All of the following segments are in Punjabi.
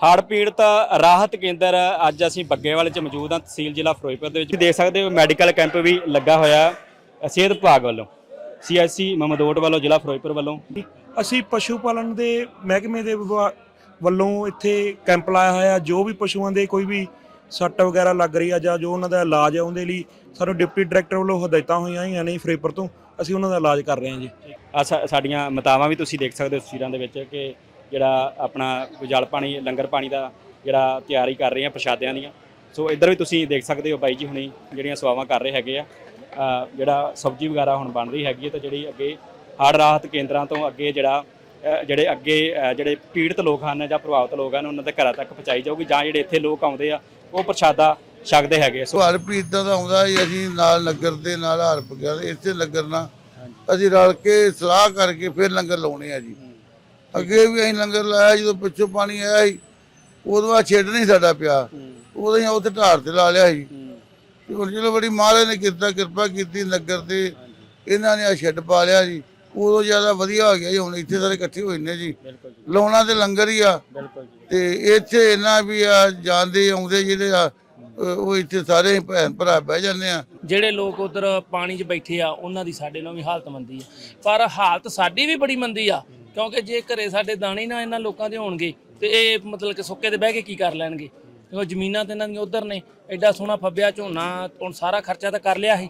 ਹੜ੍ਹ ਪੀੜਤ ਰਾਹਤ ਕੇਂਦਰ ਅੱਜ ਅਸੀਂ ਬੱਗੇਵਾਲ ਚ ਮੌਜੂਦ ਹਾਂ ਤਹਿਸੀਲ ਜ਼ਿਲ੍ਹਾ ਫਿਰੋਜ਼ਪੁਰ ਦੇ ਵਿੱਚ। ਦੇਖ ਸਕਦੇ ਹੋ ਮੈਡੀਕਲ ਕੈਂਪ ਵੀ ਲੱਗਾ ਹੋਇਆ ਸਿਹਤ ਵਿਭਾਗ ਵੱਲੋਂ ਸੀਐਸਸੀ ਮਮਦੋਟ ਵੱਲੋਂ ਜ਼ਿਲ੍ਹਾ ਫਿਰੋਜ਼ਪੁਰ ਵੱਲੋਂ। ਅਸੀਂ ਪਸ਼ੂ ਪਾਲਣ ਦੇ ਮਹਿਕਮੇ ਦੇ ਵਿਭਾ- ਵੱਲੋਂ ਇੱਥੇ ਕੈਂਪ ਲਾਇਆ ਹੋਇਆ ਜੋ ਵੀ ਪਸ਼ੂਆਂ ਦੇ ਕੋਈ ਵੀ ਸੱਟ ਵਗੈਰਾ ਲੱਗ ਰਹੀ ਆ ਜਾਂ ਜੋ ਉਹਨਾਂ ਦਾ ਇਲਾਜ ਹੈ ਉਹਦੇ ਲਈ ਸਾਨੂੰ ਡਿਪਟੀ ਡਾਇਰੈਕਟਰ ਵੱਲੋਂ ਹਦਾਇਤਾਂ ਹੋਈਆਂ ਹੋਈਆਂ ਨੇ ਫਰੇਪਰ ਤੋਂ ਅਸੀਂ ਉਹਨਾਂ ਦਾ ਇਲਾਜ ਕਰ ਰਹੇ ਹਾਂ ਜੀ। ਆ ਸਾ- ਸਾਡੀਆਂ ਮਤਾਵਾਂ ਵੀ ਤੁਸੀਂ ਦੇਖ ਸਕਦੇ ਹੋ ਤਸਵੀਰਾਂ ਦੇ ਵਿੱਚ ਕਿ ਜਿਹੜਾ ਆਪਣਾ ਜਲ ਪਾਣੀ, ਲੰਗਰ ਪਾਣੀ ਦਾ ਜਿਹੜਾ ਤਿਆਰੀ ਕਰ ਰਹੇ ਆ ਪ੍ਰਸ਼ਾਦਿਆਂ ਦੀਆਂ। ਸੋ ਇੱਧਰ ਵੀ ਤੁਸੀਂ ਦੇਖ ਸਕਦੇ ਹੋ ਬਾਈ ਜੀ ਹੁਣੀ ਜਿਹੜੀਆਂ ਸੇਵਾਵਾਂ ਕਰ ਰਹੇ ਹੈਗੇ ਆ। ਜਿਹੜਾ ਸਬਜ਼ੀ ਵਗੈਰਾ ਹੁਣ ਬਣ ਰਹੀ ਹੈਗੀ ਹੈ ਤੇ ਜਿਹੜੀ ਅੱਗੇ ਹੜ੍ਹ ਰਾਹਤ ਕੇਂਦਰਾਂ ਤੋਂ ਅੱਗੇ ਜਿਹੜਾ ਜਿਹੜੇ ਅੱਗੇ ਜਿਹੜੇ ਪੀੜਤ ਲੋਕ ਹਨ ਜਾਂ ਪ੍ਰਭਾਵਿਤ ਲੋਕ ਹਨ, ਉਹਨਾਂ ਦੇ ਘਰਾਂ ਤੱਕ ਪਹੁੰਚਾਈ ਜਾਊਗੀ ਜਾਂ ਜਿਹੜੇ ਇੱਥੇ ਲੋਕ ਆਉਂਦੇ ਆ, ਉਹ ਪ੍ਰਸ਼ਾਦਾ ਛਕਦੇ ਹੈਗੇ ਸੋ ਸਵਾਲ ਪੀੜਤਾਂ ਦਾ ਆਉਂਦਾ ਜੀ ਅਸੀਂ ਨਾਲ ਲੰਗਰ ਦੇ ਨਾਲ ਹਰ ਪਗਿਆ ਇੱਥੇ ਲੰਗਰ ਨਾਲ ਅਸੀਂ ਰਲ ਕੇ ਸਲਾਹ ਕਰਕੇ ਫਿਰ ਲੰਗਰ ਲਾਉਣੇ ਆ ਜੀ। ਅੱਗੇ ਵੀ ਅਸੀਂ ਲੰਗਰ ਲਾਇਆ ਜਦੋਂ ਪਿੱਛੋਂ ਪਾਣੀ ਆਇਆ ਸੀ ਉਦੋਂ ਆ ਛੇੜ ਨਹੀਂ ਸਾਡਾ ਪਿਆ। ਉਦੋਂ ਹੀ ਉੱਥੇ ਢਾਰ ਤੇ ਲਾ ਲਿਆ ਸੀ। ਤੇ ਹੁਣ ਚਲੋ ਬੜੀ ਮਹਾਰਾਜ ਨੇ ਕੀਤਾ ਕਿਰਪਾ ਕੀਤੀ ਨਗਰ ਤੇ ਇਹਨਾਂ ਨੇ ਆ ਛੱਡ ਪਾ ਲਿਆ ਜੀ। ਉਦੋਂ ਜ਼ਿਆਦਾ ਵਧੀਆ ਹੋ ਗਿਆ ਜੀ ਹੁਣ ਇੱਥੇ ਸਾਰੇ ਇਕੱਠੇ ਹੋਏ ਨੇ ਜੀ। ਲਾਉਣਾ ਤੇ ਲੰਗਰ ਹੀ ਆ। ਤੇ ਇੱਥੇ ਇਹਨਾਂ ਵੀ ਆ ਜਾਂਦੇ ਆਉਂਦੇ ਜਿਹੜੇ ਆ ਉਹ ਇੱਥੇ ਸਾਰੇ ਭੈਣ ਭਰਾ ਬਹਿ ਜਾਂਦੇ ਆ। ਜਿਹੜੇ ਲੋਕ ਉਧਰ ਪਾਣੀ 'ਚ ਬੈਠੇ ਆ ਉਹਨਾਂ ਦੀ ਸਾਡੇ ਨਾਲ ਵੀ ਹਾਲਤ ਮੰਦੀ ਆ। ਪਰ ਹਾਲਤ ਸਾਡੀ ਵੀ ਬੜੀ ਮੰਦੀ ਆ। ਕਿਉਂਕਿ ਜੇ ਘਰੇ ਸਾਡੇ ਦਾਣੇ ਨਾ ਇਹਨਾਂ ਲੋਕਾਂ ਦੇ ਹੋਣਗੇ ਤੇ ਇਹ ਮਤਲਬ ਕਿ ਸੁੱਕੇ ਤੇ ਬਹਿ ਕੇ ਕੀ ਕਰ ਲੈਣਗੇ? ਕਿਉਂਕਿ ਜ਼ਮੀਨਾਂ ਤੇ ਇਹਨਾਂ ਦੀਆਂ ਉਧਰ ਨੇ, ਐਡਾ ਸੋਹਣਾ ਫੱਬਿਆ ਝੋਨਾ, ਹੁਣ ਸਾਰਾ ਖਰਚਾ ਤਾਂ ਕਰ ਲਿਆ ਸੀ।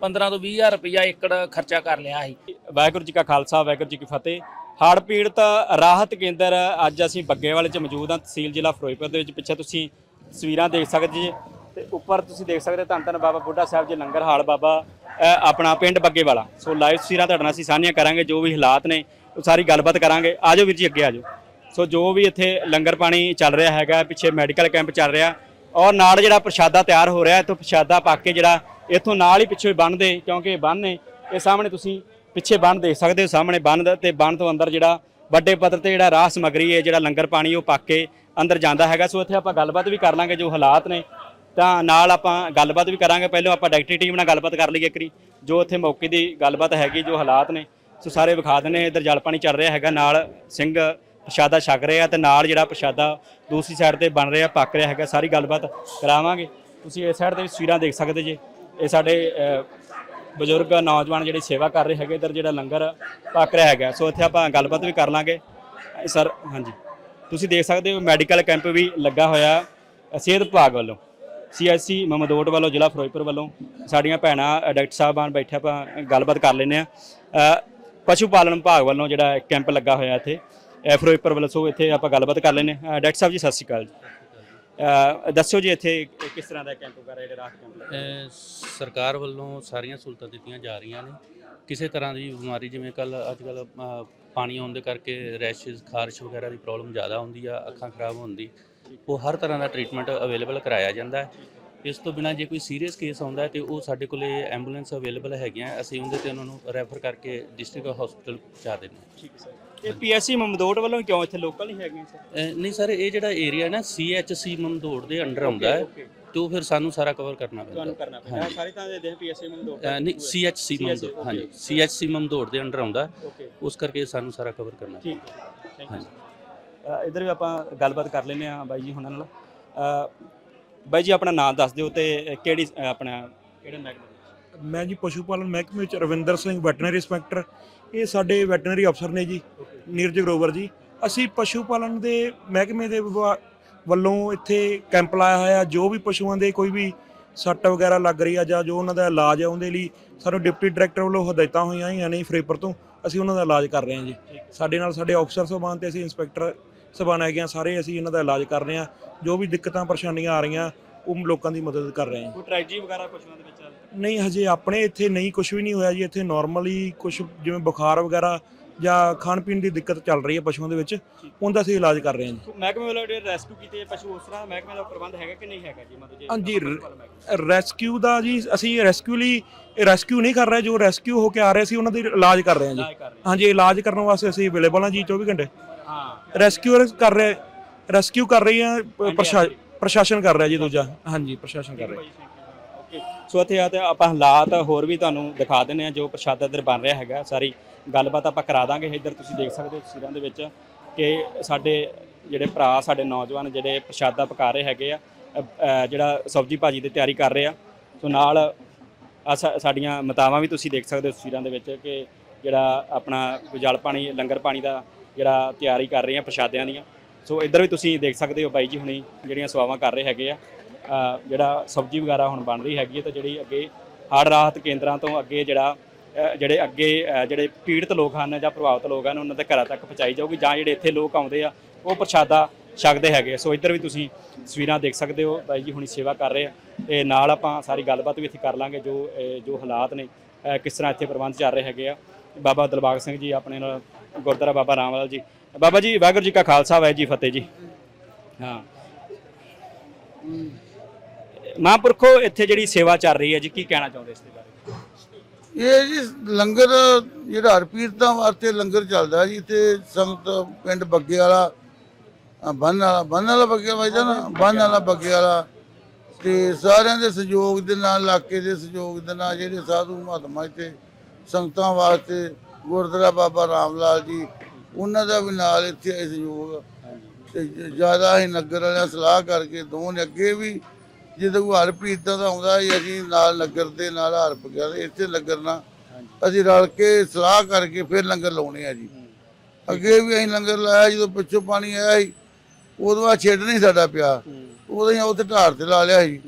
15 ਤੋਂ 20000 ਰੁਪਇਆ ਏਕੜ ਖਰਚਾ ਕਰ ਲਿਆ ਸੀ। ਵਾਹਿਗੁਰੂ ਜੀ ਕਾ ਖਾਲਸਾ, ਵਾਹਿਗੁਰੂ ਜੀ ਕੀ ਫਤਿਹ। ਹੜ੍ਹ ਪੀੜਤ ਰਾਹਤ ਕੇਂਦਰ ਅੱਜ ਅਸੀਂ ਬੱਗੇ ਵਾਲੇ ਚ ਮੌਜੂਦ ਹਾਂ, ਤਹਿਸੀਲ ਜ਼ਿਲ੍ਹਾ ਫਿਰੋਜ਼ਪੁਰ ਦੇ ਵਿੱਚ। ਪਿੱਛੇ ਤੁਸੀਂ ਤਸਵੀਰਾਂ ਦੇਖ ਸਕਦੇ ਜੀ। ਤੇ ਉੱਪਰ ਤੁਸੀਂ ਦੇਖ ਸਕਦੇ ਧੰਨ ਧੰਨ ਬਾਬਾ ਬੁੱਢਾ ਸਾਹਿਬ ਜੀ ਲੰਗਰ ਹਾਲ ਬਾਬਾ ਆਪਣਾ ਪਿੰਡ ਬੱਗੇ ਵਾਲਾ। ਸੋ ਲਾਈਵ ਤਸਵੀਰਾਂ ਤੁਹਾਡੇ ਨਾਲ ਅਸੀਂ ਸਾਂਝੀਆਂ ਕਰਾਂਗੇ, ਜੋ ਵੀ ਹਾਲਾਤ ਨੇ, ਉਹ ਸਾਰੀ ਗੱਲਬਾਤ ਕਰਾਂਗੇ। ਆਜੋ ਵੀਰ ਜੀ, ਅੱਗੇ ਆਜੋ ਸੋ ਜੋ ਵੀ ਇੱਥੇ ਲੰਗਰ ਪਾਣੀ ਚੱਲ ਰਿਹਾ ਹੈਗਾ, ਪਿੱਛੇ ਮੈਡੀਕਲ ਕੈਂਪ ਚੱਲ ਰਿਹਾ, ਔਰ ਨਾਲ ਜਿਹੜਾ ਪ੍ਰਸ਼ਾਦਾ ਤਿਆਰ ਹੋ ਰਿਹਾ, ਇੱਥੋਂ ਪ੍ਰਸ਼ਾਦਾ ਪੱਕ ਕੇ ਜਿਹੜਾ ਇੱਥੋਂ ਨਾਲ ਹੀ ਪਿੱਛੇ ਬੰਨ ਦੇ ਕਿਉਂਕਿ ਬੰਨ ਨੇ, ਇਹ ਸਾਹਮਣੇ ਤੁਸੀਂ ਪਿੱਛੇ ਬੰਨ ਦੇਖ ਸਕਦੇ ਹੋ, ਸਾਹਮਣੇ ਬੰਨ ਦਾ ਤੇ ਬੰਨ ਤੋਂ ਅੰਦਰ ਜਿਹੜਾ ਵੱਡੇ ਪੱਧਰ ਤੇ ਜਿਹੜਾ ਰਾਹ ਸਮਗਰੀ ਹੈ, ਜਿਹੜਾ ਲੰਗਰ ਪਾਣੀ ਉਹ ਪੱਕ ਕੇ ਅੰਦਰ ਜਾਂਦਾ ਹੈਗਾ। ਸੋ ਇੱਥੇ ਆਪਾਂ ਗੱਲਬਾਤ ਵੀ ਕਰ ਲਾਂਗੇ ਜੋ ਹਾਲਾਤ ਨੇ ਤਾਂ ਨਾਲ ਆਪਾਂ ਗੱਲਬਾਤ ਵੀ ਕਰਾਂਗੇ। ਪਹਿਲਾਂ ਆਪਾਂ ਡਾਇਰੈਕਟਰੀ ਟੀਮ ਨਾਲ ਗੱਲਬਾਤ ਕਰ ਲਈਏ ਇੱਕਰੀ ਜੋ ਇੱਥੇ ਮੌਕੇ ਦੀ ਗੱਲਬਾਤ ਹੈਗੀ, ਜੋ ਹਾਲਾਤ ਨੇ, ਸੋ ਸਾਰੇ ਵਿਖਾ ਦਿੰਨੇ ਇੱਧਰ ਜਲ ਪਾਣੀ ਚੱਲ ਰਿਹਾ ਹੈਗਾ, ਨਾਲ ਸਿੰਘ ਪ੍ਰਸ਼ਾਦਾ ਛਕ ਰਿਹਾ ਆ ਤੇ ਨਾਲ ਜਿਹੜਾ ਪ੍ਰਸ਼ਾਦਾ ਦੂਸਰੀ ਸਾਈਡ ਤੇ ਬਣ ਰਿਹਾ, ਪੱਕ ਰਿਹਾ ਹੈਗਾ। ਸਾਰੀ ਗੱਲਬਾਤ ਕਰਾਵਾਂਗੇ। ਤੁਸੀਂ ਇਸ ਸਾਈਡ ਤੇ ਤਸਵੀਰਾਂ ਦੇਖ ਸਕਦੇ ਜੇ। ਇਹ ਸਾਡੇ ਬਜ਼ੁਰਗ ਨੌਜਵਾਨ ਜਿਹੜੇ ਸੇਵਾ ਕਰ ਰਹੇ ਹੈਗੇ, ਇੱਧਰ ਜਿਹੜਾ ਲੰਗਰ ਪੱਕ ਰਿਹਾ ਹੈਗਾ। ਸੋ ਇੱਥੇ ਆਪਾਂ ਗੱਲਬਾਤ ਵੀ ਕਰ ਲਾਂਗੇ। ਸਰ, ਹਾਂਜੀ। ਤੁਸੀਂ ਦੇਖ ਸਕਦੇ ਹੋ ਮੈਡੀਕਲ ਕੈਂਪ ਵੀ ਲੱਗਾ ਹੋਇਆ, ਸਿਹਤ ਵਿਭਾਗ ਵੱਲੋਂ। ਸੀਐਸਸੀ ਮਮਦੋਟ ਵੱਲੋਂ, ਜ਼ਿਲ੍ਹਾ ਫਿਰੋਜ਼ਪੁਰ ਵੱਲੋਂ ਸਾਡੀਆਂ ਭੈਣਾਂ, ਅਹ, ਡਾਕਟਰ ਸਾਹਿਬਾਨ ਬੈਠੇ ਆਪਾਂ ਗੱਲਬਾਤ ਕਰ ਲੈਂਦੇ ਆ ਪਸ਼ੂ ਪਾਲਣ ਵਿਭਾਗ ਵੱਲੋਂ ਜਿਹੜਾ ਕੈਂਪ ਲੱਗਾ ਹੋਇਆ ਇੱਥੇ ਫਿਰੋਜ਼ਪੁਰ ਵੱਲੋਂ, ਸੋ ਇੱਥੇ ਆਪਾਂ ਗੱਲਬਾਤ ਕਰ ਲੈਂਦੇ ਹਾਂ। ਡਾਕਟਰ ਸਾਹਿਬ ਜੀ, ਸਤਿ ਸ਼੍ਰੀ ਅਕਾਲ ਜੀ। ਅਹ ਜੀ ਇੱਥੇ ਕਿਸ ਤਰ੍ਹਾਂ ਦਾ ਕੈਂਪ ਵਗੈਰਾ, ਜਿਹੜੇ ਰਾਹਤ ਕੈਂਪ ਸਰਕਾਰ ਵੱਲੋਂ ਸਾਰੀਆਂ ਸਹੂਲਤਾਂ ਦਿੱਤੀਆਂ ਜਾ ਰਹੀਆਂ ਨੇ। ਕਿਸੇ ਤਰ੍ਹਾਂ ਦੀ ਬਿਮਾਰੀ, ਜਿਵੇਂ ਕੱਲ ਅੱਜ ਕੱਲ ਪਾਣੀ ਆਉਣ ਦੇ ਕਰਕੇ ਰੈਸ਼ਸ, ਖਾਰਸ਼ ਵਗੈਰਾ ਦੀ ਪ੍ਰੋਬਲਮ ਜ਼ਿਆਦਾ ਹੁੰਦੀ ਆ, ਅੱਖਾਂ ਖਰਾਬ ਹੋਣ ਦੀ। ਉਹ ਹਰ ਤਰ੍ਹਾਂ ਦਾ ਟ੍ਰੀਟਮੈਂਟ ਅਵੇਲੇਬਲ ਕਰਾਇਆ ਜਾਂਦਾ ਹੈ। ਇਸ ਤੋਂ ਬਿਨਾ ਜੇ ਕੋਈ ਸੀਰੀਅਸ ਕੇਸ ਆਉਂਦਾ ਹੈ ਤੇ ਉਹ ਸਾਡੇ ਕੋਲੇ ਐਂਬੂਲੈਂਸ ਅਵੇਲੇਬਲ ਹੈਗੀਆਂ ਅਸੀਂ ਉਹਦੇ ਤੇ ਉਹਨਾਂ ਨੂੰ ਰੈਫਰ ਕਰਕੇ ਡਿਸਟ੍ਰਿਕਟ ਹਸਪੀਟਲ ਪਹੁੰਚਾ ਦਿੰਦੇ ਹਾਂ। ਠੀਕ ਹੈ ਸਰ। ਇਹ ਪੀਐਸਸੀ ਮਮਦੋਟ ਵੱਲੋਂ ਕਿਉਂ ਇੱਥੇ ਲੋਕਲ ਨਹੀਂ ਹੈਗੇ ਸਰ? ਨਹੀਂ ਸਰ ਇਹ ਜਿਹੜਾ ਏਰੀਆ ਨਾ ਸੀਐਚਸੀ ਮਮਦੋੜ ਦੇ ਅੰਡਰ ਆਉਂਦਾ ਹੈ ਤੇ ਉਹ ਫਿਰ ਸਾਨੂੰ ਸਾਰਾ ਕਵਰ ਕਰਨਾ ਤੁਹਾਨੂੰ ਪੈਂਦਾ ਕਰਨਾ ਪੈਂਦਾ। ਸਾਰੀ ਤਾਂ ਦੇ ਦੇ ਪੀਐਸਸੀ ਮਮਦੋਟ ਅਹ ਨਹੀਂ ਸੀਐਚਸੀ ਮਮਦੋੜ. ਹਾਂਜੀ ਸੀਐਚਸੀ ਮਮਦੋੜ ਦੇ ਅੰਡਰ ਆਉਂਦਾ ਹੈ। ਉਸ ਕਰਕੇ ਸਾਨੂੰ ਸਾਰਾ ਕਵਰ ਕਰਨਾ ਠੀਕ ਹੈ। Thank you. ਇਧਰ ਵੀ ਆਪਾਂ ਗੱਲਬਾਤ ਕਰ ਲੈਂਦੇ ਆ ਬਾਈ ਜੀ ਹੁਣਾਂ ਨਾਲ। ਬਾਈ ਜੀ ਆਪਣਾ ਨਾਮ ਦੱਸ ਦਿਓ ਤੇ ਕਿਹੜੀ ਆਪਣਾ ਕਿਹੜੇ ਮੈਗਜ਼ੀਨ ਮੈਂ ਜੀ ਪਸ਼ੂ ਪਾਲਣ ਮਹਿਕਮੇ ਵਿੱਚ ਰਵਿੰਦਰ ਸਿੰਘ ਵੈਟਰਨਰੀ ਇੰਸਪੈਕਟਰ। ਇਹ ਸਾਡੇ ਵੈਟਰਨਰੀ ਅਫਸਰ ਨੇ ਜੀ ਨੀਰਜ ਗਰੋਵਰ ਜੀ। ਅਸੀਂ ਪਸ਼ੂ ਪਾਲਣ ਦੇ ਮਹਿਕਮੇ ਦੇ ਵੱਲੋਂ ਇੱਥੇ ਕੈਂਪ ਲਾਇਆ ਹੋਇਆ। ਜੋ ਵੀ ਪਸ਼ੂਆਂ ਦੇ ਕੋਈ ਵੀ ਸੱਟ ਵਗੈਰਾ ਲੱਗ ਰਹੀ ਆ ਜਾਂ ਜੋ ਉਹਨਾਂ ਦਾ ਇਲਾਜ ਹੈ ਉਹਦੇ ਲਈ ਸਾਨੂੰ ਡਿਪਟੀ ਡਾਇਰੈਕਟਰ ਵੱਲੋਂ ਹਦਾਇਤਾਂ ਹੋਈਆਂ ਹੋਈਆਂ ਨੇ ਫਰੇਪਰ ਤੋਂ ਅਸੀਂ ਉਹਨਾਂ ਦਾ ਇਲਾਜ ਕਰ ਰਹੇ ਹਾਂ ਜੀ। ਸਾਡੇ ਨਾਲ ਸਾਡੇ ਅਫਸਰ ਸਾਹਿਬਾਨ ਤੇ ਅਸੀਂ ਇੰਸਪੈਕਟਰ ਸਾਹਿਬਾਨ ਹੈਗੇ ਸਾਰੇ ਅਸੀਂ ਇਹਨਾਂ ਦਾ ਇਲਾਜ ਕਰ ਰਹੇ ਹਾਂ। ਜੋ ਵੀ ਦਿੱਕਤਾਂ ਪਰੇਸ਼ਾਨੀਆਂ ਆ ਰਹੀਆਂ ਉਹ ਲੋਕਾਂ ਦੀ ਮਦਦ ਕਰ ਰਹੇ ਹਾਂ। ਕੋਈ ਟ੍ਰੈਜੀ ਵਗੈਰਾ ਪਸ਼ੂਆਂ ਦੇ ਵਿੱਚ ਨਹੀਂ ਹਜੇ ਆਪਣੇ ਇੱਥੇ ਨਹੀਂ ਕੁਝ ਵੀ ਨਹੀਂ ਹੋਇਆ ਜੀ। ਇੱਥੇ ਨਾਰਮਲੀ ਕੁਝ ਜਿਵੇਂ ਬੁਖਾਰ ਵਗੈਰਾ ਜਾਂ ਖਾਣ ਪੀਣ ਦੀ ਦਿੱਕਤ ਚੱਲ ਰਹੀ ਹੈ ਪਸ਼ੂਆਂ ਦੇ ਵਿੱਚ ਉਹਦਾ ਅਸੀਂ ਇਲਾਜ ਕਰ ਰਹੇ ਹਾਂ ਜੀ। ਮਹਿਕਮੇ ਵੱਲੋਂ ਜਿਹੜੇ ਰੈਸਕਿਊ ਕੀਤੇ ਪਸ਼ੂ ਉਸ ਤਰ੍ਹਾਂ ਮਹਿਕਮੇ ਦਾ ਪ੍ਰਬੰਧ ਹੈਗਾ ਕਿ ਨਹੀਂ ਹੈਗਾ ਜੀ? ਮਤਲਬ ਜੀ। ਰੈਸਕਿਊ ਦਾ। ਜੀ ਅਸੀਂ ਰੈਸਕਿਊ ਲਈ ਰੈਸਕਿਊ ਨਹੀਂ ਕਰ ਰਹੇ। ਜੋ ਰੈਸਕਿਊ ਹੋ ਕੇ ਆ ਰਹੇ ਸੀ ਉਹਨਾਂ ਦੀ ਇਲਾਜ ਕਰ ਰਹੇ ਹਾਂ ਜੀ। ਹਾਂਜੀ ਇਲਾਜ ਕਰਨ ਵਾਸਤੇ ਅਸੀਂ ਅਵੇਲੇਬਲ ਹਾਂ ਜੀ 24 ਘੰਟੇ। ਰੈਸਕਿਊਰ ਕਰ ਰਹੇ ਰੈਸਕਿਊ ਕਰ ਰਹੀ ਆ ਹਾਂਜੀ। ਪ੍ਰਸ਼ਾਸਨ ਕਰ ਰਿਹਾ ਜੀ ਦੂਜਾ। ਹਾਂਜੀ ਪ੍ਰਸ਼ਾਸਨ ਕਰ ਰਿਹਾ। ਓਕੇ। ਸੋ ਇੱਥੇ ਆ ਤੇ ਆਪਾਂ ਹਾਲਾਤ ਹੋਰ ਵੀ ਤੁਹਾਨੂੰ ਦਿਖਾ ਦਿੰਨੇ ਆ ਜੋ ਪ੍ਰਸ਼ਾਦਾ ਇੱਧਰ ਬਣ ਰਿਹਾ ਹੈਗਾ। ਸਾਰੀ ਗੱਲਬਾਤ ਆਪਾਂ ਕਰਾ ਦਾਂਗੇ। ਇੱਧਰ ਤੁਸੀਂ ਦੇਖ ਸਕਦੇ ਹੋ ਤਸਵੀਰਾਂ ਦੇ ਵਿੱਚ ਕਿ ਸਾਡੇ ਜਿਹੜੇ ਭਰਾ ਸਾਡੇ ਨੌਜਵਾਨ ਜਿਹੜੇ ਪ੍ਰਸ਼ਾਦਾ ਪਕਾ ਰਹੇ ਹੈਗੇ ਆ ਜਿਹੜਾ ਸਬਜੀ ਭਾਜੀ ਦੀ ਤਿਆਰੀ ਕਰ ਰਹੇ ਆ। ਸੋ ਨਾਲ ਸਾਡੀਆਂ ਮਤਾਵਾਂ ਵੀ ਤੁਸੀਂ ਦੇਖ ਸਕਦੇ ਹੋ ਤਸਵੀਰਾਂ ਦੇ ਵਿੱਚ ਕਿ ਜਿਹੜਾ ਆਪਣਾ ਜਲ ਪਾਣੀ ਲੰਗਰ ਪਾਣੀ ਦਾ ਜਿਹੜਾ ਤਿਆਰੀ ਕਰ ਰਹੇ ਆ ਪ੍ਰਸ਼ਾਦਿਆਂ ਦੀਆਂ। ਸੋ ਇੱਧਰ ਵੀ ਤੁਸੀਂ ਦੇਖ ਸਕਦੇ ਹੋ ਬਾਈ ਜੀ ਹੁਣੀ ਜਿਹੜੀਆਂ ਸੇਵਾਵਾਂ ਕਰ ਰਹੇ ਹੈਗੇ ਆ। ਜਿਹੜਾ ਸਬਜੀ ਵਗੈਰਾ ਹੁਣ ਬਣ ਰਹੀ ਹੈਗੀ ਹੈ ਤੇ ਜਿਹੜੀ ਅੱਗੇ ਹੜ੍ਹ ਰਾਹਤ ਕੇਂਦਰਾਂ ਤੋਂ ਅੱਗੇ ਜਿਹੜਾ ਜਿਹੜੇ ਅੱਗੇ ਜਿਹੜੇ ਪੀੜਤ ਲੋਕ ਹਨ ਜਾਂ ਪ੍ਰਭਾਵਿਤ ਲੋਕ ਹਨ, ਉਹਨਾਂ ਦੇ ਘਰਾਂ ਤੱਕ ਪਹੁੰਚਾਈ ਜਾਊਗੀ ਜਾਂ ਜਿਹੜੇ ਇੱਥੇ ਲੋਕ ਆਉਂਦੇ ਆ, ਉਹ ਪ੍ਰਸ਼ਾਦਾ ਛਕਦੇ ਹੈਗੇ ਸੋ ਇੱਧਰ ਵੀ ਤੁਸੀਂ ਤਸਵੀਰਾਂ ਦੇਖ ਸਕਦੇ ਹੋ, ਬਾਈ ਜੀ ਹੁਣੀ ਸੇਵਾ ਕਰ ਰਹੇ ਆ। ਤੇ ਨਾਲ ਆਪਾਂ ਸਾਰੀ ਗੱਲਬਾਤ ਵੀ ਇੱਥੇ ਕਰ ਲਾਂਗੇ ਜੋ ਜੋ ਹਾਲਾਤ ਨੇ ਕਿਸ ਤਰ੍ਹਾਂ ਇੱਥੇ ਪ੍ਰਬੰਧ ਚੱਲ ਰਹੇ ਹੈਗੇ ਆ। ਬਾਬਾ ਦਿਲਬਾਗ ਸਿੰਘ ਜੀ ਆਪਣੇ ਨਾਲ ਗੁਰਦੁਆਰਾ ਬਾਬਾ ਰਾਮਵਾਲ ਜੀ। ਬਾਬਾ ਜੀ, ਵਾਹਿਗੁਰੂ ਜੀ ਕਾ ਖਾਲਸਾ, ਵਾਹਿਗੁਰੂ ਜੀ ਫਤਿਹ ਜੀ। ਹਾਂ। ਮਹਾਂਪੁਰਖੋ, ਇੱਥੇ ਜਿਹੜੀ ਸੇਵਾ ਚੱਲ ਰਹੀ ਹੈ ਜੀ, ਕੀ ਕਹਿਣਾ ਚਾਹੁੰਦੇ ਇਸ ਦੇ ਬਾਰੇ? ਇਹ ਜੀ, ਲੰਗਰ, ਜਿਹੜਾ ਹਰਪੀਰਤਾਂ ਵਾਸਤੇ ਲੰਗਰ ਚੱਲਦਾ ਜੀ ਤੇ ਸੰਗਤ ਪਿੰਡ ਬੱਗੇ ਵਾਲਾ ਬੰਨ ਵਾਲਾ ਬੰਨ ਵਾਲਾ ਬੱਗੇ ਵਾਲਾ ਨਾ ਬੰਨ ਵਾਲਾ ਬੱਗੇ ਵਾਲਾ ਤੇ ਸਾਰਿਆਂ ਦੇ ਸਹਿਯੋਗ ਦੇ ਨਾਲ, ਇਲਾਕੇ ਦੇ ਸਹਿਯੋਗ ਦੇ ਨਾਲ, ਜਿਹੜੇ ਸਾਧੂ ਮਹਾਤਮਾ ਇੱਥੇ ਸੰਗਤਾਂ ਵਾਸਤੇ ਗੁਰਦੁਆਰਾ ਬਾਬਾ ਰਾਮ ਲਾਲ ਜੀ, ਉਹਨਾਂ ਦਾ ਵੀ ਨਾਲ ਇੱਥੇ ਹੈ ਸਹਿਯੋਗ ਤੇ ਜ਼ਿਆਦਾ ਹੀ ਨਗਰ ਵਾਲਿਆਂ ਸਲਾਹ ਕਰਕੇ ਦੋਵੇਂ ਨੇ ਅੱਗੇ ਵੀ ਜਦੋਂ ਕੋਈ ਹਰਪ੍ਰੀਤਾਂ ਦਾ ਆਉਂਦਾ ਸੀ, ਅਸੀਂ ਨਾਲ ਨਗਰ ਦੇ ਨਾਲ ਹਰਪ ਗਿਆ ਇੱਥੇ ਲੰਗਰ ਨਾ ਅਸੀਂ ਰਲ ਕੇ ਸਲਾਹ ਕਰਕੇ ਫਿਰ ਲੰਗਰ ਲਾਉਣੇ ਆ ਜੀ। ਅੱਗੇ ਵੀ ਅਸੀਂ ਲੰਗਰ ਲਾਇਆ, ਜਦੋਂ ਪਿੱਛੋਂ ਪਾਣੀ ਆਇਆ ਸੀ, ਉਦੋਂ ਆ ਛੱਡ ਨਹੀਂ ਸਾਡਾ ਪਿਆ। ਉਦੋਂ ਹੀ ਉੱਥੇ ਢਾਰ ਤੇ ਲਾ ਲਿਆ ਸੀ।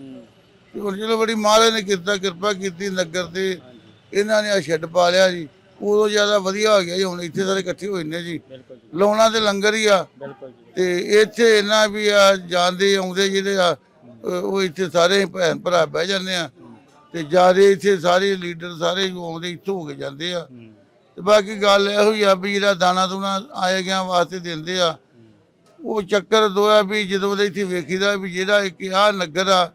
ਹੁਣ ਚਲੋ ਬੜੀ ਮਹਾਰਾਜ ਨੇ ਕਿਰਪਾ ਕਿਰਪਾ ਕੀਤੀ ਨਗਰ ਤੇ। ਇਹਨਾਂ ਨੇ ਆ ਛੱਡ ਪਾ ਲਿਆ ਜੀ। ਉਦੋਂ ਜ਼ਿਆਦਾ ਵਧੀਆ ਹੋ ਗਿਆ ਜੀ ਹੁਣ ਇੱਥੇ ਸਾਰੇ ਇਕੱਠੇ ਹੋਏ ਨੇ ਜੀ। ਲਾਉਣਾ ਤੇ ਲੰਗਰ ਹੀ ਆ। ਤੇ ਇੱਥੇ ਇਹਨਾਂ ਵੀ ਆ ਜਾਂਦੇ ਆਉਂਦੇ ਜਿਹੜੇ ਆ ਉਹ ਇੱਥੇ ਸਾਰੇ ਭੈਣ ਭਰਾ ਬਹਿ ਜਾਂਦੇ ਆ। ਤੇ ਜਿਆਦੇ ਇੱਥੇ ਸਾਰੇ ਲੀਡਰ ਸਾਰੇ ਆਉਂਦੇ ਇੱਥੋਂ ਹੋ ਕੇ ਜਾਂਦੇ ਆ। ਤੇ ਬਾਕੀ ਗੱਲ ਇਹੋ ਹੀ ਆ ਵੀ ਜਿਹੜਾ ਦਾਣਾ ਦੂਣਾ ਆਏ ਗਿਆ ਵਾਸਤੇ ਦਿੰਦੇ ਆ। ਉਹ ਚੱਕਰ ਦੋਆ ਵੀ ਜਦੋਂ ਦੇ ਇੱਥੇ ਵੇਖੀਦਾ ਵੀ ਜਿਹੜਾ ਇੱਕ ਆ ਨਗਰ ਆ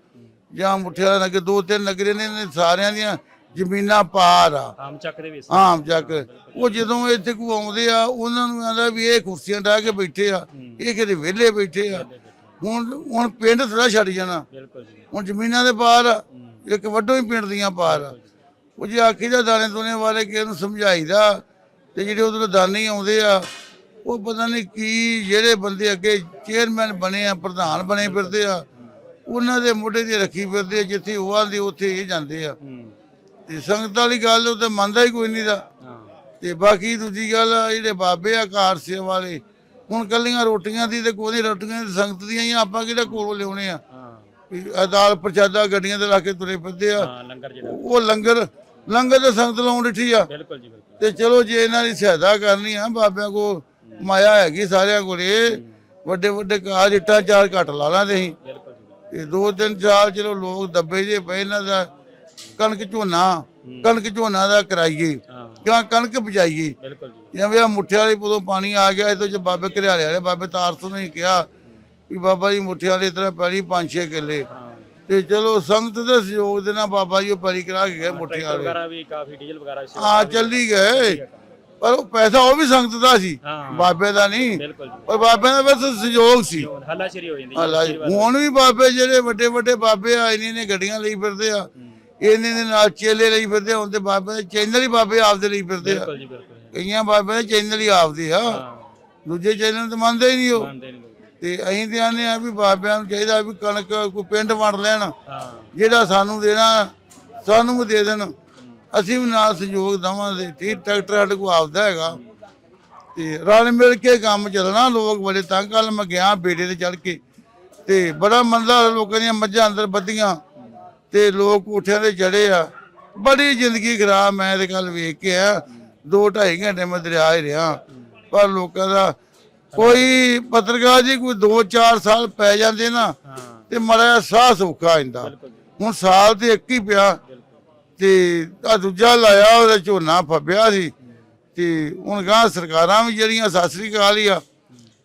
ਜਾਂ ਮੁੱਠਿਆ ਨਗਰ ਦੋ ਤਿੰਨ ਨਗਰੇ ਨੇ ਸਾਰਿਆਂ ਦੀਆਂ ਜ਼ਮੀਨਾਂ ਪਾਰ ਆ। ਆਮ ਚੱਕ ਦੇ ਵਿੱਚ ਆਮ ਚੱਕ। ਉਹ ਜਦੋਂ ਇੱਥੇ ਕੋ ਆਉਂਦੇ ਆ ਉਹਨਾਂ ਨੂੰ ਆਂਦਾ ਵੀ ਇਹ ਕੁਰਸੀਆਂ ਢਾ ਕੇ ਬੈਠੇ ਆ ਇਹ ਕਿਤੇ ਵਿਹਲੇ ਬੈਠੇ ਆ। ਹੁਣ ਹੁਣ ਪਿੰਡ ਥੋੜਾ ਛੱਡ ਜਾਣਾ। ਬਿਲਕੁਲ ਜੀ। ਹੁਣ ਜ਼ਮੀਨਾਂ ਦੇ ਪਾਰ ਆ। ਇੱਕ ਵੱਡੋ ਹੀ ਪਿੰਡ ਦੀਆਂ ਪਾਰ ਆ। ਉਹ ਜੇ ਆਖੀ ਦਾ ਦਾਣੇ ਦੁਨੇ ਵਾਲੇ ਕਿ ਇਹਨੂੰ ਸਮਝਾਈਦਾ ਤੇ ਜਿਹੜੇ ਉਧਰੋਂ ਦਾਨੀ ਆਉਂਦੇ ਆ ਉਹ ਪਤਾ ਨਹੀਂ ਕੀ ਜਿਹੜੇ ਬੰਦੇ ਅੱਗੇ ਚੇਅਰਮੈਨ ਬਣੇ ਆ ਪ੍ਰਧਾਨ ਬਣੇ ਫਿਰਦੇ ਆ ਉਹਨਾਂ ਦੇ ਮੋਢੇ ਤੇ ਰੱਖੀ ਫਿਰਦੇ ਆ ਜਿੱਥੇ ਉਹ ਆਂਦੇ ਉੱਥੇ ਇਹ ਜਾਂਦੇ ਆ। ਹੂੰ। ਤੇ ਸੰਗਤ ਵਾਲੀ ਗੱਲ ਉਹ ਤੇ ਮੰਨਦਾ ਹੀ ਕੋਈ ਨਹੀਂ ਦਾ ਤੇ ਬਾਕੀ ਦੂਜੀ ਗੱਲ ਆ, ਜਿਹੜੇ ਬਾਬੇ ਆ ਕਾਰ ਸੇਵਾ ਵਾਲੇ ਹੁਣ ਕੱਲੀਆਂ ਰੋਟੀਆਂ ਦੀ ਤੇ ਕੋਈ ਰੋਟੀਆਂ ਦੀ ਸੰਗਤ ਦੀਆਂ ਹੀ ਆਪਾਂ ਕਿਹੜਾ ਕੋਲੋਂ ਲਿਆਉਣੇ ਆ? ਅਦਾਲ ਪ੍ਰਚਾਦਾ ਗੱਡੀਆਂ ਤੇ ਲਾ ਕੇ ਤੁਰੇ ਫਿਰਦੇ ਆ। ਉਹ ਲੰਗਰ ਲੰਗਰ ਤੇ ਸੰਗਤ ਲਾਉਣ ਡਿੱਠੀ ਆ। ਬਿਲਕੁਲ ਜੀ ਬਿਲਕੁਲ। ਤੇ ਚਲੋ ਜੇ ਇਹਨਾਂ ਦੀ ਸਹਾਇਤਾ ਕਰਨੀ ਆ ਬਾਬਿਆਂ ਕੋ ਮਾਇਆ ਹੈਗੀ ਸਾਰਿਆਂ ਕੋਲੇ ਵੱਡੇ ਵੱਡੇ ਕਾਜ ਇੱਟਾਂ ਚਾਰ ਘੱਟ ਲਾ ਲਾਂਦੇ ਸੀ ਬਿਲਕੁਲ ਜੀ ਤੇ ਦੋ ਤਿੰਨ ਸਾਲ ਚਲੋ ਲੋਕ ਦੱਬੇ ਜੇ ਪਏ ਇਹਨਾਂ ਦਾ। ਕਣਕ ਝੋਨਾ ਕਣਕ ਝੋਨਾ ਦਾ ਕਰਾਈਏ। ਹਾਂ। ਕਿਉਂ ਕਣਕ ਬਚਾਈਏ? ਬਿਲਕੁਲ ਜੀ। ਜਿਵੇਂ ਆ ਮੁੱਠੇ ਵਾਲੇ ਉਦੋਂ ਪਾਣੀ ਆ ਗਿਆ ਇਹ ਤੋਂ ਜੇ ਬਾਬੇ ਘਰਿਆਲੇ ਵਾਲੇ ਬਾਬੇ ਤਾਰਸੋਂ ਨੇ ਕਿਹਾ ਵੀ ਬਾਬਾ ਜੀ ਮੁੱਠੇ ਵਾਲੇ ਤਰ੍ਹਾਂ ਪੈਲੀ 5-6 ਕਿੱਲੇ। ਹਾਂ। ਤੇ ਚਲੋ ਸੰਗਤ ਦੇ ਸਹਿਯੋਗ ਦੇ ਨਾਲ ਬਾਬਾ ਜੀ ਉਹ ਪੈਲੀ ਕਰਾ ਕੇ ਗਏ ਮੁੱਠੇ ਵਾਲੇ। ਵਗੈਰਾ ਵੀ ਕਾਫੀ ਡੀਜ਼ਲ ਵਗੈਰਾ ਸੀ ਆ ਚੱਲੀ ਗਏ। ਪਰ ਉਹ ਪੈਸਾ ਉਹ ਵੀ ਸੰਗਤ ਦਾ ਸੀ ਹਾਂ। ਬਾਬੇ ਦਾ ਨਹੀਂ। ਪਰ ਬਾਬੇ ਦਾ ਬਸ ਸਹਿਯੋਗ ਸੀ। ਹੁਣ ਹੱਲਾ ਸ਼ਰੀ ਹੋ ਜਾਂਦੀ ਹੈ ਹੁਣ ਵੀ ਬਾਬੇ ਜਿਹੜੇ ਵੱਡੇ ਵੱਡੇ ਬਾਬੇ ਆ ਇੰਨੇ ਨੇ ਗੱਡੀਆਂ ਲਈ ਫਿਰਦੇ ਆ। ਇਹਨੇ ਦੇ ਨਾਲ ਚੇਲੇ ਲਈ ਫਿਰਦੇ ਹੁਣ ਤੇ ਬਾਬੇ ਦੇ ਚੈਨਲ ਹੀ ਬਾਬੇ ਆਪਦੇ ਲਈ ਫਿਰਦੇ ਆ। ਬਿਲਕੁਲ ਜੀ ਬਿਲਕੁਲ ਕਈਆਂ ਬਾਬੇ ਦੇ ਚੈਨਲ ਹੀ ਆਪਦੇ ਆ। ਦੂਜੇ ਚੈਨਲ ਤਾਂ ਮੰਨਦੇ ਹੀ ਨਹੀਂ ਉਹ। ਮੰਨਦੇ ਨਹੀਂ ਲੋਕ ਤੇ ਅਸੀਂ ਤੇ ਆਨੇ ਆ ਵੀ ਬਾਬਿਆਂ ਨੂੰ ਚਾਹੀਦਾ ਵੀ ਕਣਕ ਕੋਈ ਪਿੰਡ ਵੰਡ ਲੈਣ। ਜਿਹੜਾ ਸਾਨੂੰ ਦੇਣਾ ਸਾਨੂੰ ਵੀ ਦੇ ਦੇਣ। ਅਸੀਂ ਵੀ ਨਾਲ ਸਹਿਯੋਗ ਦੇਵਾਂਗੇ। ਠੀਕ ਟਰੈਕਟਰ ਸਾਡੇ ਕੋਲ ਆਪਦਾ ਹੈਗਾ। ਤੇ ਰਲ ਮਿਲ ਕੇ ਕੰਮ ਚੱਲਣਾ ਲੋਕ ਬੜੇ ਤੰਗ ਕੱਲ ਮੈਂ ਗਿਆ ਬੇੜੇ ਤੇ ਚੜ ਕੇ। ਤੇ ਬੜਾ ਮੰਦਾ ਲੋਕਾਂ ਦੀਆਂ ਮੱਝਾਂ ਅੰਦਰ ਬੱਧੀਆਂ ਤੇ ਲੋਕ ਕੋਠਿਆਂ ਤੇ ਚੜੇ ਆ। ਬੜੀ ਜ਼ਿੰਦਗੀ ਖਰਾਬ ਮੈਂ ਤੇ ਕੱਲ ਵੇਖ ਕੇ ਆ ਦੋ ਢਾਈ ਘੰਟੇ ਮੈਂ ਦਰਿਆ ਹੀ ਰਿਹਾ। ਪਰ ਲੋਕਾਂ ਦਾ ਕੋਈ ਪੱਤਰਕਾਰ ਜੀ ਕੋਈ 2-4 ਸਾਲ ਪੈ ਜਾਂਦੇ ਨਾ ਤੇ ਮੜਾ ਸਾਹ ਸੌਖਾ ਆ ਜਾਂਦਾ। ਬਿਲਕੁਲ ਜੀ। ਹੁਣ ਸਾਲ ਤੇ ਇੱਕ ਹੀ ਪਿਆ। ਤੇ ਆ ਦੂਜਾ ਲਾਇਆ ਉਹਦਾ ਝੋਨਾ ਫੱਬਿਆ ਸੀ। ਤੇ ਹੁਣ ਗਾਂ ਸਰਕਾਰਾਂ ਵੀ ਜਿਹੜੀਆਂ ਸਤਿ ਸ੍ਰੀ ਅਕਾਲ ਹੀ ਆ।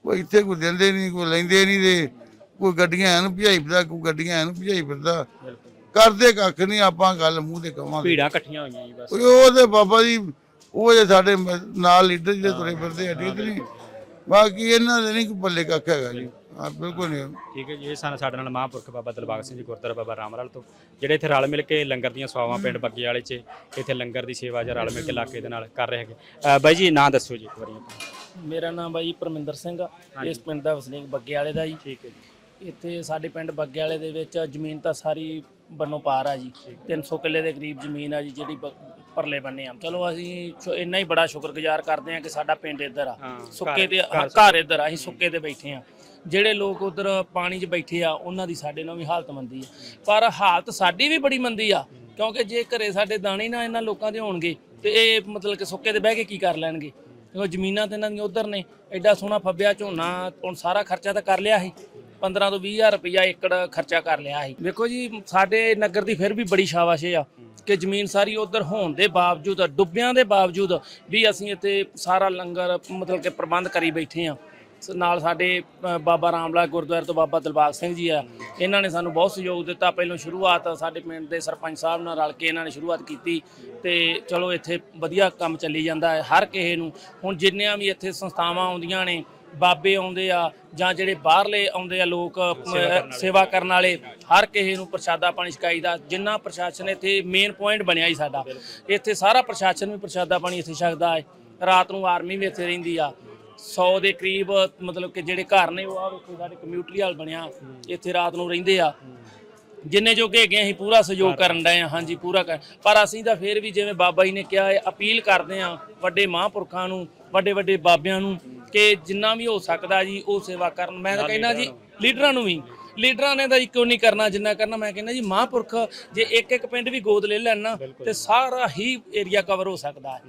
ਕੋਈ ਇੱਥੇ ਕੋਈ ਦਿੰਦੇ ਨਹੀਂ ਕੋਈ ਲੈਂਦੇ ਨਹੀਂ ਤੇ ਕੋਈ ਗੱਡੀਆਂ ਇਹਨੂੰ ਭਜਾਈ ਫਿਰਦਾ ਕੋਈ ਗੱਡੀਆਂ ਇਹਨੂੰ ਭਜਾਈ ਫਿਰਦਾ। ਕਰਦੇ ਕੱਖ ਨਹੀਂ ਆਪਾਂ ਗੱਲ ਮੂੰਹ ਤੇ ਕਵਾਂਗੇ। ਭੀੜਾਂ ਇਕੱਠੀਆਂ ਹੋਈਆਂ ਜੀ ਬਸ। ਉਹ ਤੇ ਬਾਬਾ ਜੀ ਉਹ ਜੇ ਸਾਡੇ ਮ- ਨਾਲ ਲੀਡਰ ਜਿਹੜੇ ਤੁਰੇ ਫਿਰਦੇ ਆ ਠੀਕ ਨਹੀਂ ਬਾਕੀ ਇਹਨਾਂ ਦੇ ਨਹੀਂ ਕੋਈ ਪੱਲੇ ਕੱਖ ਹੈਗਾ ਜੀ। ਹਾਂ ਬਿਲਕੁਲ ਨਹੀਂ ਠੀਕ ਹੈ ਜੀ ਇਹ ਸਨ ਸਾਡੇ ਨਾਲ ਮਹਾਂਪੁਰਖ ਬਾਬਾ ਦਿਲਬਾਗ ਸਿੰਘ ਜੀ ਗੁਰਦੁਆਰਾ ਬਾਬਾ ਰਾਮਰਾਲ ਤੋਂ ਜਿਹੜੇ ਇੱਥੇ ਰਲ ਮਿਲ ਕੇ ਲੰਗਰ ਦੀਆਂ ਸੇਵਾਵਾਂ ਪਿੰਡ ਬੱਗੇ ਵਾਲੇ 'ਚ ਇੱਥੇ ਲੰਗਰ ਦੀ ਸੇਵਾ ਜਾਂ ਰਲ ਮਿਲ ਕੇ ਇਲਾਕੇ ਦੇ ਨਾਲ ਕਰ ਰਹੇ ਹੈਗੇ। ਅ, ਬਾਈ ਜੀ ਨਾਂ ਦੱਸੋ ਜੀ ਇੱਕ ਵਾਰੀ ਆਪਣਾ। ਮੇਰਾ ਨਾਮ ਬਾਈ ਪਰਮਿੰਦਰ ਸਿੰਘ ਆ। ਇਸ ਪਿੰਡ ਦਾ ਵਸਨੀਕ ਬੱਗੇ ਵਾਲੇ ਦਾ ਜੀ। ਠੀਕ ਹੈ ਜੀ। ਇੱਥੇ ਸਾਡੇ ਪਿੰਡ ਬੱਗੇ ਵਾਲੇ ਦੇ ਵਿੱਚ ਜ਼ਮੀਨ ਤਾਂ ਸਾਰੀ ਬੰਨੋਂ ਪਾਰ ਆ ਜੀ। 300 ਕਿੱਲੇ ਦੇ ਕਰੀਬ ਜ਼ਮੀਨ ਆ ਜੀ ਜਿਹੜੀ ਬ- ਪਰਲੇ ਬੰਨੇ ਆ। ਚਲੋ ਅਸੀਂ ਸ਼ੁ- ਇੰਨਾ ਹੀ ਬੜਾ ਸ਼ੁਕਰਗੁਜ਼ਾਰ ਕਰਦੇ ਆ ਕਿ ਸਾਡਾ ਪਿੰਡ ਇੱਧਰ ਆ। ਹਾਂ, ਸੁੱਕੇ ਘਰ- ਤੇ ਘਰ ਘਰ ਇੱਧਰ ਆ ਅਸੀਂ ਸੁੱਕੇ ਤੇ ਬੈਠੇ ਆ ਜਿਹੜੇ ਲੋਕ ਉਧਰ ਪਾਣੀ 'ਚ ਬੈਠੇ ਆ ਉਹਨਾਂ ਦੀ ਸਾਡੇ ਨਾਲ ਵੀ ਹਾਲਤ ਮੰਦੀ ਆ। ਪਰ ਹਾਲਤ ਸਾਡੀ ਵੀ ਬੜੀ ਮੰਦੀ ਆ ਕਿਉਂਕਿ ਜੇ ਘਰੇ ਸਾਡੇ ਦਾਣੇ ਨਾ ਇਹਨਾਂ ਲੋਕਾਂ ਦੇ ਹੋਣਗੇ ਤੇ ਇਹ ਮਤਲਬ ਕਿ ਸੁੱਕੇ ਤੇ ਬਹਿ ਕੇ ਕੀ ਕਰ ਲੈਣਗੇ? ਕਿਉਂਕਿ ਜ਼ਮੀਨਾਂ ਤੇ ਇਹਨਾਂ ਦੀਆਂ ਉਧਰ ਨੇ ਐਡਾ ਸੋਹਣਾ ਫੱਬਿਆ ਝੋਨਾ ਹੁਣ ਸਾਰਾ ਖਰਚਾ ਤਾਂ ਕਰ ਲਿਆ ਸੀ। 15 ਤੋਂ 20000 ਰੁਪਇਆ ਏਕੜ ਖਰਚਾ ਕਰ ਲਿਆ ਸੀ। ਵੇਖੋ ਜੀ, ਸਾਡੇ ਨਗਰ ਦੀ ਫਿਰ ਵੀ ਬੜੀ ਸ਼ਾਬਾਸ਼ ਆ ਕਿ ਜ਼ਮੀਨ ਸਾਰੀ ਉਧਰ ਹੋਣ ਦੇ ਬਾਵਜੂਦ, ਡੁੱਬਿਆਂ ਦੇ ਬਾਵਜੂਦ ਵੀ ਅਸੀਂ ਇੱਥੇ ਸਾਰਾ ਲੰਗਰ ਮਤਲਬ ਕਿ ਪ੍ਰਬੰਧ ਕਰੀ ਬੈਠੇ ਆ ਨਾਲ ਸਾਡੇ ਬਾਬਾ ਰਾਮਲਾ ਗੁਰਦੁਆਰੇ ਤੋਂ ਬਾਬਾ ਦਿਲਬਾਗ ਸਿੰਘ ਜੀ ਆ। ਇਹਨਾਂ ਨੇ ਸਾਨੂੰ ਬਹੁਤ ਸਹਿਯੋਗ ਦਿੱਤਾ। ਪਹਿਲਾਂ ਸ਼ੁਰੂਆਤ ਸਾਡੇ ਪਿੰਡ ਦੇ ਸਰਪੰਚ ਸਾਹਿਬ ਨਾਲ ਰਲ ਕੇ ਇਹਨਾਂ ਨੇ ਸ਼ੁਰੂਆਤ ਕੀਤੀ ਤੇ ਚਲੋ ਇੱਥੇ ਵਧੀਆ ਕੰਮ ਚੱਲੀ ਜਾਂਦਾ ਹੈ, ਹਰ ਕਿਸੇ ਨੂੰ। ਹੁਣ ਜਿੰਨੀਆਂ ਵੀ ਇੱਥੇ ਸੰਸਥਾਵਾਂ ਆਉਂਦੀਆਂ ਨੇ ਬਾਬੇ ਆਉਂਦੇ ਆ ਜਾਂ ਜਿਹੜੇ ਬਾਹਰਲੇ ਆਉਂਦੇ ਆ ਲੋਕ ਸੇਵਾ ਕਰਨ ਵਾਲੇ। ਹਰ ਕਿਸੇ ਨੂੰ ਪ੍ਰਸ਼ਾਦਾ ਪਾਣੀ ਛਕਾਈਦਾ ਜਿੰਨਾ ਪ੍ਰਸ਼ਾਸਨ ਇੱਥੇ ਮੇਨ ਪੁਆਇੰਟ ਬਣਿਆ ਹੀ ਸਾਡਾ। ਇੱਥੇ ਸਾਰਾ ਪ੍ਰਸ਼ਾਸਨ ਵੀ ਪ੍ਰਸ਼ਾਦਾ ਪਾਣੀ ਇੱਥੇ ਛਕਦਾ ਹੈ। ਰਾਤ ਨੂੰ ਆਰਮੀ ਵੀ ਇੱਥੇ ਰਹਿੰਦੀ ਆ। 100 ਦੇ ਕਰੀਬ ਮਤਲਬ ਕਿ ਜਿਹੜੇ ਘਰ ਨੇ ਉਹ ਆ ਵੇਖੋ ਸਾਡੇ ਕਮਿਊਨਿਟੀ ਹਾਲ ਬਣਿਆ। ਇੱਥੇ ਰਾਤ ਨੂੰ ਰਹਿੰਦੇ ਆ। ਜਿੰਨੇ ਜੋਗੇ ਹੈਗੇ ਅਸੀਂ ਪੂਰਾ ਸਹਿਯੋਗ ਕਰਨ ਡਏ ਆ। ਹਾਂਜੀ ਪੂਰਾ ਕਰ। ਪਰ ਅਸੀਂ ਤਾਂ ਫੇਰ ਵੀ ਜਿਵੇਂ ਬਾਬਾ ਜੀ ਨੇ ਕਿਹਾ ਹੈ ਅਪੀਲ ਕਰਦੇ ਆ ਵੱਡੇ ਮਹਾਂਪੁਰਖਾਂ ਨੂੰ ਵੱਡੇ ਵੱਡੇ ਬਾਬਿਆਂ ਨੂੰ ਕਿ ਜਿੰਨਾ ਵੀ ਹੋ ਸਕਦਾ ਜੀ ਉਹ ਸੇਵਾ ਕਰਨ। ਮੈਂ ਤਾਂ ਕਹਿੰਦਾ ਜੀ ਲੀਡਰਾਂ ਨੂੰ ਵੀ। ਲੀਡਰਾਂ ਨੇ ਤਾਂ ਜੀ ਕਿਉਂ ਨਹੀਂ ਕਰਨਾ ਜਿੰਨਾ ਕਰਨਾ। ਮੈਂ ਕਹਿੰਦਾ ਜੀ ਮਹਾਂਪੁਰਖ ਜੇ ਇੱਕ ਇੱਕ ਪਿੰਡ ਵੀ ਗੋਦ ਲੈ ਲੈਣ ਨਾ ਤੇ ਸਾਰਾ ਹੀ ਏਰੀਆ ਕਵਰ ਹੋ ਸਕਦਾ। ਹੈ।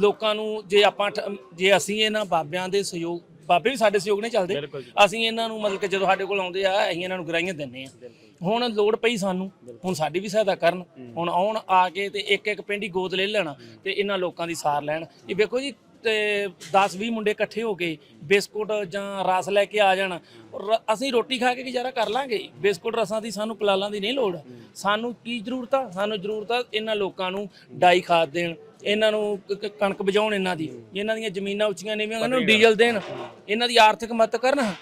ਲੋਕਾਂ ਨੂੰ ਜੇ ਆਪਾਂ ਜੇ ਅਸੀਂ ਇਹਨਾਂ ਬਾਬਿਆਂ ਦੇ ਸਹਿਯੋਗ ਬਾਬੇ ਵੀ ਸਾਡੇ ਸਹਿਯੋਗ ਨੇ ਚੱਲਦੇ। ਅਸੀਂ ਇਹਨਾਂ ਨੂੰ ਮਤਲਬ ਕਿ ਜਦੋਂ ਸਾਡੇ ਕੋਲ ਆਉਂਦੇ ਆ ਅਸੀਂ ਇਹਨਾਂ ਨੂੰ ਗਰਾਈਆਂ ਦਿੰਨੇ ਆ ਹੁਣ ਲੋੜ ਪਈ ਸਾਨੂੰ ਹੁਣ ਸਾਡੀ ਵੀ ਸਹਾਇਤਾ ਕਰਨ। ਹੁਣ ਆਉਣ ਆ ਕੇ ਤੇ ਇੱਕ ਇੱਕ ਪਿੰਡ ਹੀ ਗੋਦ ਲੈ ਲੈਣਾ ਤੇ ਇਹਨਾਂ ਲੋਕਾਂ ਦੀ ਸਾਰ ਲੈਣ। ਇਹ ਵੇਖੋ ਜੀ ਤੇ 10 20 ਮੁੰਡੇ ਇਕੱਠੇ ਹੋ ਕੇ ਬਿਸਕੁਟ ਜਾਂ ਰਸ ਲੈ ਕੇ ਆ ਜਾਣ। ਰ- ਅਸੀਂ ਰੋਟੀ ਖਾ ਕੇ ਗੁਜ਼ਾਰਾ ਕਰ ਲਾਂਗੇ। ਬਿਸਕੁਟ ਰਸਾਂ ਦੀ ਸਾਨੂੰ ਪਲਾਲਾਂ ਦੀ ਨਹੀਂ ਲੋੜ। ਸਾਨੂੰ ਕੀ ਜ਼ਰੂਰਤ ਆ? ਸਾਨੂੰ ਜ਼ਰੂਰਤ ਆ ਇਹਨਾਂ ਲੋਕਾਂ ਨੂੰ ਡਾਈ ਖਾਦ ਦੇਣ। ਇਹਨਾਂ ਨੂੰ ਕ- ਕ- ਕਣਕ ਬਜਾਉਣ ਇਹਨਾਂ ਦੀ। ਇਹਨਾਂ ਦੀਆਂ ਜ਼ਮੀਨਾਂ ਉੱਚੀਆਂ ਨੀਵੀਆਂ ਇਹਨਾਂ ਨੂੰ ਡੀਜ਼ਲ ਦੇਣ। ਇਹਨਾਂ ਦੀ ਆਰਥਿਕ ਮਦਦ ਕਰਨ।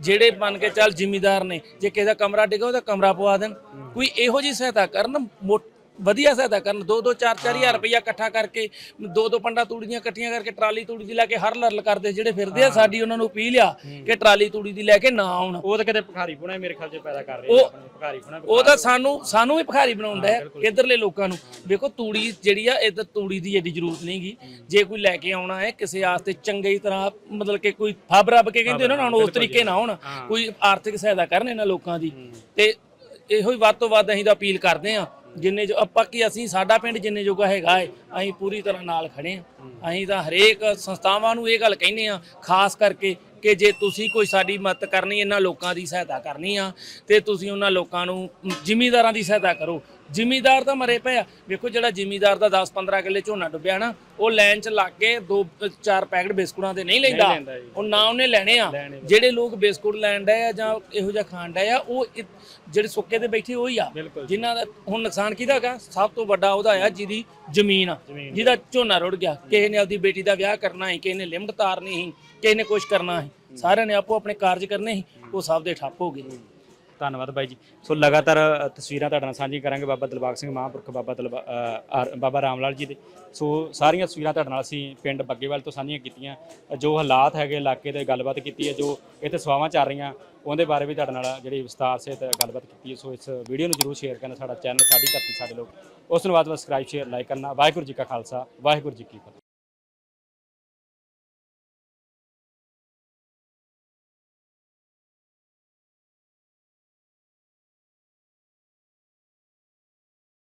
ਜਿਹੜੇ ਬਣ ਕੇ ਚੱਲ ਜ਼ਿਮੀਦਾਰ ਨੇ, ਜੇ ਕਿਸੇ ਦਾ ਕਮਰਾ ਡਿੱਗਾ, ਉਹਦਾ ਕਮਰਾ ਪਵਾ ਦੇਣ। ਕੋਈ ਇਹੋ ਜੀ ਸਹਾਇਤਾ ਕਰਨ। ਮੋ- ਵਧੀਆ ਸਹਾਇਤਾ ਕਰਨ। 2-2 4-4 ਹਜ਼ਾਰ ਰੁਪਇਆ ਇਕੱਠਾ ਕਰਕੇ ਦੋ ਦੋ ਪੰਡਾ ਤੂੜੀਆਂ ਇਕੱਠੀਆਂ ਕਰਕੇ ਟਰਾਲੀ ਤੂੜੀ ਦੀ ਲੈ ਕੇ ਹਰ ਲਰਲ ਕਰਦੇ ਜਿਹੜੇ ਫਿਰਦੇ ਆ ਸਾਡੀ ਉਹਨਾਂ ਨੂੰ ਅਪੀਲ ਆ ਕਿ ਟਰਾਲੀ ਤੂੜੀ ਦੀ ਲੈ ਕੇ ਨਾ ਆਉਣ। ਉਹ ਤਾਂ ਕਿਤੇ ਭਖਾਰੀ ਪੁਣਾ ਮੇਰੇ ਖਿਆਲ 'ਚ ਪੈਦਾ ਕਰ ਰਹੇ ਆ ਆਪਣੇ ਭਖਾਰੀ ਪੁਣਾ ਉਹ ਤਾਂ ਸਾਨੂੰ ਸਾਨੂੰ ਵੀ ਭਿਖਾਰੀ ਬਣਾਉਂਦਾ ਹੈ ਇਧਰਲੇ ਲੋਕਾਂ ਨੂੰ। ਵੇਖੋ ਤੂੜੀ ਜਿਹੜੀ ਆ ਇਧਰ ਤੂੜੀ ਦੀ ਏਡੀ ਜ਼ਰੂਰਤ ਨਹੀਂਗੀ ਜੇ ਕੋਈ ਲੈ ਕੇ ਆਉਣਾ ਹੈ ਕਿਸੇ ਆਸਤੇ ਚੰਗੀ ਤਰ੍ਹਾਂ ਮਤਲਬ ਕਿ ਕੋਈ ਫੱਬ ਰੱਬ ਕੇ ਕਹਿੰਦੇ ਉਹਨਾਂ ਨੂੰ ਉਸ ਤਰੀਕੇ ਨਾ ਹੋਣ ਕੋਈ ਆਰਥਿਕ ਸਹਾਇਤਾ ਕਰਨ ਇਹਨਾਂ ਲੋਕਾਂ ਦੀ। ਤੇ ਇਹੋ ਹੀ ਵੱਧ ਤੋਂ ਵੱਧ ਅਸੀਂ ਤਾਂ ਅਪੀਲ ਕਰਦੇ ਆ ਜਿੰਨੇ ਜੋ ਆਪਾਂ ਕੀ ਅਸੀਂ ਸਾਡਾ ਪਿੰਡ ਜਿੰਨੇ ਜੋਗਾ ਹੈਗਾ ਹੈ ਅਸੀਂ ਪੂਰੀ ਤਰ੍ਹਾਂ ਨਾਲ ਖੜੇ ਆ। ਅਸੀਂ ਤਾਂ ਹਰੇਕ ਸੰਸਥਾਵਾਂ ਨੂੰ ਇਹ ਗੱਲ ਕਹਿੰਦੇ ਆ, ਖਾਸ ਕਰਕੇ ਕਿ ਜੇ ਤੁਸੀਂ ਕੋਈ ਸਾਡੀ ਮਦਦ ਕਰਨੀ, ਇਹਨਾਂ ਲੋਕਾਂ ਦੀ ਸਹਾਇਤਾ ਕਰਨੀ ਆ, ਤੇ ਤੁਸੀਂ ਉਹਨਾਂ ਲੋਕਾਂ ਨੂੰ ਜ਼ਿਮੀਂਦਾਰਾਂ ਦੀ ਸਹਾਇਤਾ ਕਰੋ। ਜ਼ਿਮੀਂਦਾਰ ਤਾਂ ਮਰੇ ਪਏ ਆ। ਵੇਖੋ ਜਿਹੜਾ ਜ਼ਿਮੀਂਦਾਰ ਦਾ 10 15 ਕਿੱਲੇ ਝੋਨਾ ਡੁੱਬਿਆ ਨਾ ਉਹ ਲਾਈਨ 'ਚ ਲੱਗ ਕੇ ਦੋ ਚਾਰ ਪੈਕਟ ਬਿਸਕੁਟਾਂ ਦੇ ਨਹੀਂ ਲੈਂਦਾ। ਉਹ ਨਾ ਉਹਨੇ ਲੈਣੇ ਆ। ਜਿਹੜੇ ਲੋਕ ਬਿਸਕੁਟ ਲੈਣ ਡਏ ਆ ਜਾਂ ਇਹੋ ਜਿਹਾ ਖਾਣ ਡਏ ਆ ਉਹ ਜਿਹੜੇ ਸੁੱਕੇ ਤੇ ਬੈਠੇ ਉਹੀ ਆ। ਬਿਲਕੁਲ ਜਿਨ੍ਹਾਂ ਦਾ ਹੁਣ ਨੁਕਸਾਨ ਕਿਹਦਾ ਹੈਗਾ? ਸਭ ਤੋਂ ਵੱਡਾ ਉਹਦਾ ਆ ਜਿਹਦੀ ਜ਼ਮੀਨ ਆ। ਜਿਹਦਾ ਝੋਨਾ ਰੁੜ ਗਿਆ। ਕਿਸੇ ਨੇ ਆਪਦੀ ਬੇਟੀ ਦਾ ਵਿਆਹ ਕਰਨਾ ਸੀ ਕਿਸੇ ਨੇ ਲਿਮਟ ਤਾਰਨੀ ਸੀ ਕਿਸੇ ਨੇ ਕੁਝ ਕਰਨਾ ਸੀ। ਸਾਰਿਆਂ ਨੇ ਆਪੋ ਆਪਣੇ ਕਾਰਜ ਕਰਨੇ ਸੀ ਉਹ ਸਭ ਦੇ ਠੱਪ ਹੋ ਗਏ। ਧੰਨਵਾਦ ਬਾਈ ਜੀ। ਸੋ ਲਗਾਤਾਰ ਅ, ਤਸਵੀਰਾਂ ਤੁਹਾਡੇ ਨਾਲ ਸਾਂਝੀ ਕਰਾਂਗੇ ਬਾਬਾ ਦਿਲਬਾਗ ਸਿੰਘ ਮਹਾਂਪੁਰਖ ਬਾਬਾ ਦਲਬਾ ਅ, ਆਰ- ਬਾਬਾ ਰਾਮ ਲਾਲ ਜੀ ਦੇ। ਸੋ ਸਾਰੀਆਂ ਤਸਵੀਰਾਂ ਤੁਹਾਡੇ ਨਾਲ ਅਸੀਂ ਪਿੰਡ ਬੱਗੇਵਾਲ ਤੋਂ ਸਾਂਝੀਆਂ ਕੀਤੀਆਂ। ਅ, ਜੋ ਹਾਲਾਤ ਹੈਗੇ ਇਲਾਕੇ ਦੇ ਗੱਲਬਾਤ ਕੀਤੀ ਹੈ ਜੋ ਇੱਥੇ ਸਵਾਵਾਂ ਚੱਲ ਰਹੀਆਂ ਉਹਦੇ ਬਾਰੇ ਵੀ ਤੁਹਾਡੇ ਨਾਲ ਜਿਹੜੀ ਵਿਸਤਾਰ ਸੇ ਗੱਲਬਾਤ ਕੀਤੀ ਹੈ ਸੋ ਇਸ ਵੀਡੀਓ ਨੂੰ ਜਰੂਰ ਸ਼ੇਅਰ ਕਰਨਾ ਸਾਡਾ ਚੈਨਲ ਸਾਡੀ ਧਰਤੀ ਸਾਡੇ ਲੋਕ। ਉਸ ਨੂੰ ਬਾਅਦ ਸਬਸਕ੍ਰਾਈਬ ਸ਼ੇਅਰ ਲਾਈਕ ਕਰਨਾ। ਵਾਹਿਗੁਰੂ ਜੀ ਕਾ ਖਾਲਸਾ ਵਾਹਿਗੁਰੂ ਜੀ ਕੀ ਫਤਿਹ।